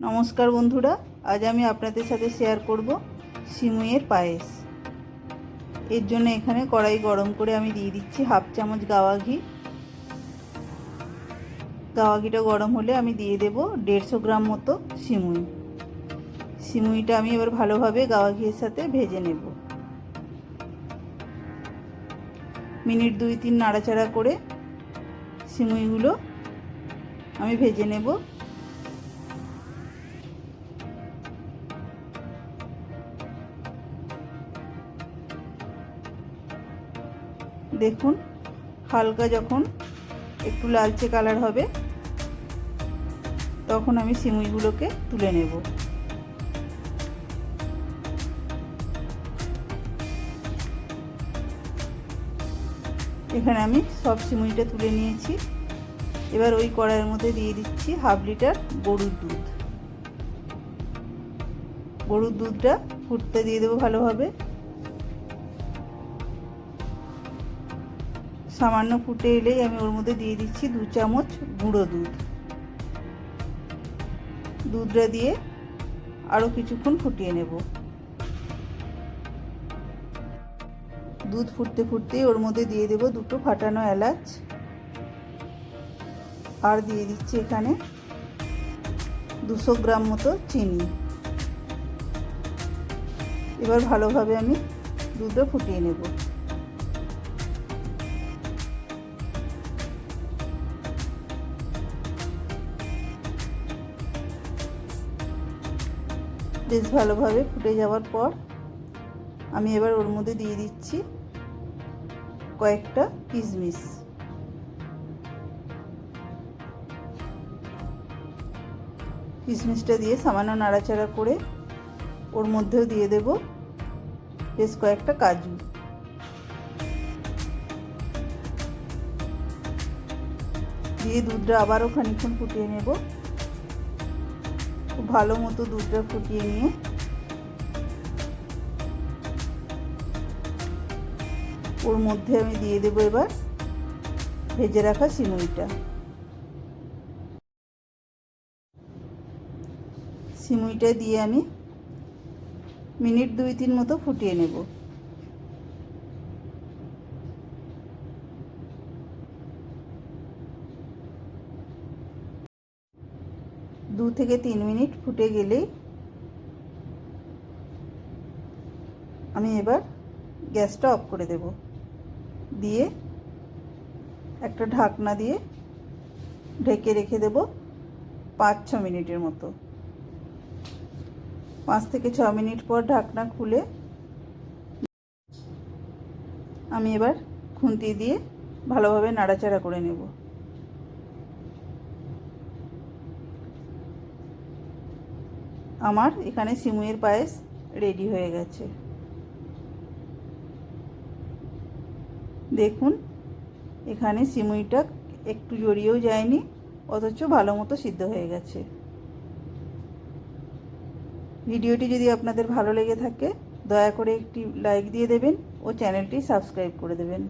নমস্কার বন্ধুরা, আজ আমি আপনাদের সাথে শেয়ার করব সিমুইয়ের পায়েস। এর জন্য এখানে কড়াই গরম করে আমি দিয়ে দিচ্ছি হাফ চামচ গাওয়া ঘি। গাওয়া ঘিটা গরম হলে আমি দিয়ে দেব দেড়শো গ্রাম মতো সিমুই। সিমুইটা আমি এবার ভালোভাবে গাওয়া ঘিয়ের সাথে ভেজে নেব। মিনিট দুই তিন নাড়াচাড়া করে সিমুইগুলো আমি ভেজে নেব। দেখুন, হালকা যখন একটু লালচে কালার হবে, তখন আমি সিমুইগুলোকে তুলে নেব। এখানে আমি সব সিমুইটা তুলে নিয়েছি। এবার ওই কড়াইয়ের মধ্যে দিয়ে দিচ্ছি হাফ লিটার গরুর দুধ। গরুর দুধটা ফুটতে দিয়ে দেবো ভালোভাবে। সামান্য ফুটে এলেই আমি ওর মধ্যে দিয়ে দিচ্ছি দু চামচ গুঁড়ো দুধ। দুধটা দিয়ে আরও কিছুক্ষণ ফুটিয়ে নেব। দুধ ফুটতে ফুটতেই ওর মধ্যে দিয়ে দেব দুটো ফাটানো এলাচ। আর দিয়ে দিচ্ছি এখানে দুশো গ্রাম মতো চিনি। এবার ভালোভাবে আমি দুধটা ফুটিয়ে নেব। বেশ ভালোভাবে ফুটে যাওয়ার পর আমি এবার ওর মধ্যে দিয়ে দিচ্ছি কয়েকটা কিশমিশ কিশমিশটা দিয়ে সামান্য নাড়াচাড়া করে ওর মধ্যেও দিয়ে দেব বেশ কয়েকটা কাজু। দিয়ে দুধটা আবারও খানিক্ষণ ফুটিয়ে নেব। খুব ভালো মতো দুধটা ফুটিয়ে নিয়ে। ওর মধ্যে আমি দিয়ে দেবো এবার ভেজে রাখা সিমুইটা সিমুইটা দিয়ে আমি মিনিট দুই তিন মতো ফুটিয়ে নেব। দু থেকে তিন মিনিট ফুটে গেলেই আমি এবার গ্যাসটা অফ করে দেব। দিয়ে একটা ঢাকনা দিয়ে ঢেকে রেখে দেব পাঁচ ছ মিনিটের মতো। পাঁচ থেকে ছ মিনিট পর ঢাকনা খুলে আমি এবার খুন্তি দিয়ে ভালোভাবে নাড়াচাড়া করে নেব। আমার এখানে সিমুইয়ের পায়েস রেডি হয়ে গেছে। দেখুন, এখানে সিমুইটা একটু জড়িয়েও যায়নি, অথচ ভালো মতো সিদ্ধ হয়ে গেছে। ভিডিওটি যদি আপনাদের ভালো লেগে থাকে, দয়া করে একটি লাইক দিয়ে দেবেন ও চ্যানেলটি সাবস্ক্রাইব করে দেবেন।